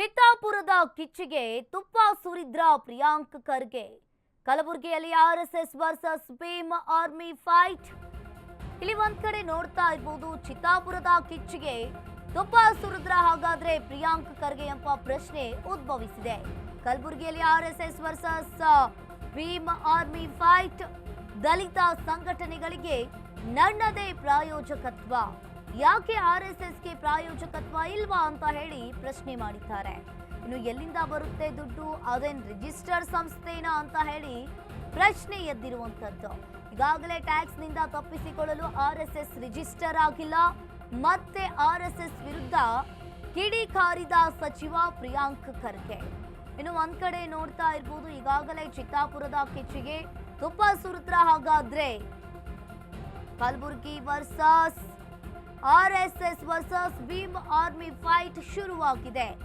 ಚಿತ್ತಾಪುರದ ಕಿಚ್ಚಿಗೆ ತುಪ್ಪ ಸುರಿದ್ರ ಪ್ರಿಯಾಂಕ್ ಖರ್ಗೆ. ಕಲಬುರಗಿಯಲ್ಲಿ RSS versus Bhim army fight. ಇಲ್ಲಿ ಒಂದ್ ಕಡೆ ನೋಡ್ತಾ ಇರ್ಬೋದು, ಚಿತ್ತಾಪುರದ ಕಿಚ್ಚಿಗೆ ತುಪ್ಪ ಸುರಿದ್ರ ಹಾಗಾದ್ರೆ ಪ್ರಿಯಾಂಕ್ ಖರ್ಗೆ ಎಂಬ ಪ್ರಶ್ನೆ ಉದ್ಭವಿಸಿದೆ. ಕಲಬುರಗಿಯಲ್ಲಿ RSS versus Bhim army fight. ದಲಿತ ಸಂಘಟನೆಗಳಿಗೆ ನನ್ನದೇ ಪ್ರಾಯೋಜಕತ್ವ. ಯಾಕೆ ಆರ್ ಎಸ್ ಆರ್ಎಸ್ಎಸ್ಗೆ ಪ್ರಾಯೋಜಕತ್ವ ಇಲ್ವಾ ಅಂತ ಹೇಳಿ ಪ್ರಶ್ನೆ ಮಾಡಿದ್ದಾರೆ. ಇನ್ನು ಎಲ್ಲಿಂದ ಬರುತ್ತೆ ದುಡ್ಡು? ಅದೇನ್ ರಿಜಿಸ್ಟರ್ ಸಂಸ್ಥೆನಾ ಅಂತ ಹೇಳಿ ಪ್ರಶ್ನೆ ಎದ್ದಿರುವಂತದ್ದು ಈಗಾಗಲೇ ಟ್ಯಾಕ್ಸ್ನಿಂದ ತಪ್ಪಿಸಿಕೊಳ್ಳಲು ಎಸ್ ರಿಜಿಸ್ಟರ್ ಆಗಿಲ್ಲ. ಮತ್ತೆ ಎಸ್ ವಿರುದ್ಧ ಕಿಡಿಕಾರಿದ ಸಚಿವ ಪ್ರಿಯಾಂಕ್ ಖರ್ಗೆ. ಇನ್ನು ಒಂದ್ ಕಡೆ ನೋಡ್ತಾ ಇರ್ಬೋದು, ಈಗಾಗಲೇ ಚಿತ್ತಾಪುರದ ಕಿಚ್ಚಿಗೆ ತುಪ್ಪ ಸುರುತ್ರ ಹಾಗಾದ್ರೆ Kalaburagi versus R S S versus Bhim army fight ಶುರುವಾಗಿದೆ.